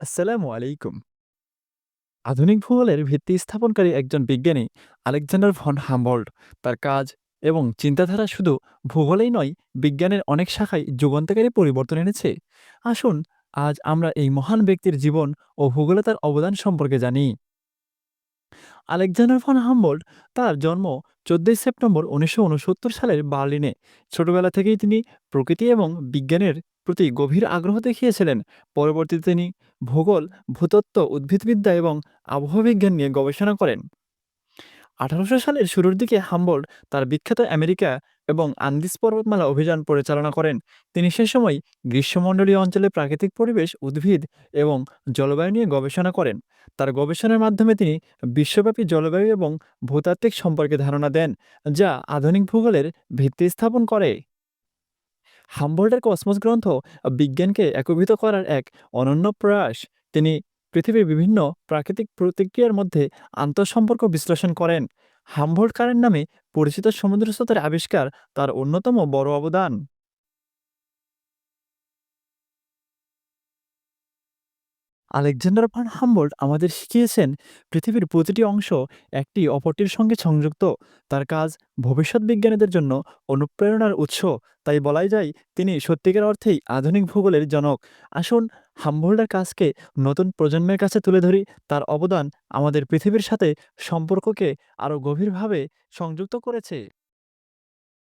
আসসালামু আলাইকুম। আধুনিক ভূগোলের ভিত্তি স্থাপনকারী একজন বিজ্ঞানী, আলেকজান্ডার ভন হাম্বল্ড, তার কাজ এবং চিন্তাধারা শুধু ভূগোলেই নয়, বিজ্ঞানের অনেক শাখায় যুগান্তকারী পরিবর্তন এনেছে আসুন, আজ আমরা এই মহান ব্যক্তির জীবন ও ভূগোলে তার অবদান সম্পর্কে জানি আলেকজান্ডার ফন হামবোল্ড তার জন্ম চোদ্দই সেপ্টেম্বর উনিশশো উনসত্তর সালের বার্লিনে। ছোটবেলা থেকেই তিনি প্রকৃতি এবং বিজ্ঞানের প্রতি গভীর আগ্রহ দেখিয়েছিলেন। পরবর্তীতে তিনি ভূগোল, ভূতত্ত্ব, উদ্ভিদবিদ্যা এবং আবহাওয়া বিজ্ঞান নিয়ে গবেষণা করেন। আঠারোশো সালের শুরুর দিকে হাম্বোল্ড তার বিখ্যাত আমেরিকা এবং আন্দিজ পর্বতমালা অভিযান পরিচালনা করেন। তিনি সে সময় গ্রীষ্মমণ্ডলীয় অঞ্চলে প্রাকৃতিক পরিবেশ, উদ্ভিদ এবং জলবায়ু নিয়ে গবেষণা করেন। তার গবেষণার মাধ্যমে তিনি বিশ্বব্যাপী জলবায়ু এবং ভূতাত্ত্বিক সম্পর্কে ধারণা দেন, যা আধুনিক ভূগোলের ভিত্তি স্থাপন করে। হাম্বোল্ডের কসমস গ্রন্থ বিজ্ঞানকে একীভূত করার এক অনন্য প্রয়াস। তিনি পৃথিবীর বিভিন্ন প্রাকৃতিক প্রতিক্রিয়ার মধ্যে আন্তঃসম্পর্ক বিশ্লেষণ করেন। হাম্বোল্ড কারেন্ট নামে পরিচিত সমুদ্র স্রোতের আবিষ্কার তার অন্যতম বড় অবদান। আলেকজান্ডার ভান হাম্বোল্ড আমাদের শিখিয়েছেন, পৃথিবীর প্রতিটি অংশ একটি অপরটির সঙ্গে সংযুক্ত। তার কাজ ভবিষ্যৎ বিজ্ঞানীদের জন্য অনুপ্রেরণার উৎস। তাই বলাই যায়, তিনি সত্যিকার অর্থেই আধুনিক ভূগোলের জনক। আসুন হাম্বোল্ডের কাজকে নতুন প্রজন্মের কাছে তুলে ধরি। তার অবদান আমাদের পৃথিবীর সাথে সম্পর্ককে আরও গভীরভাবে সংযুক্ত করেছে।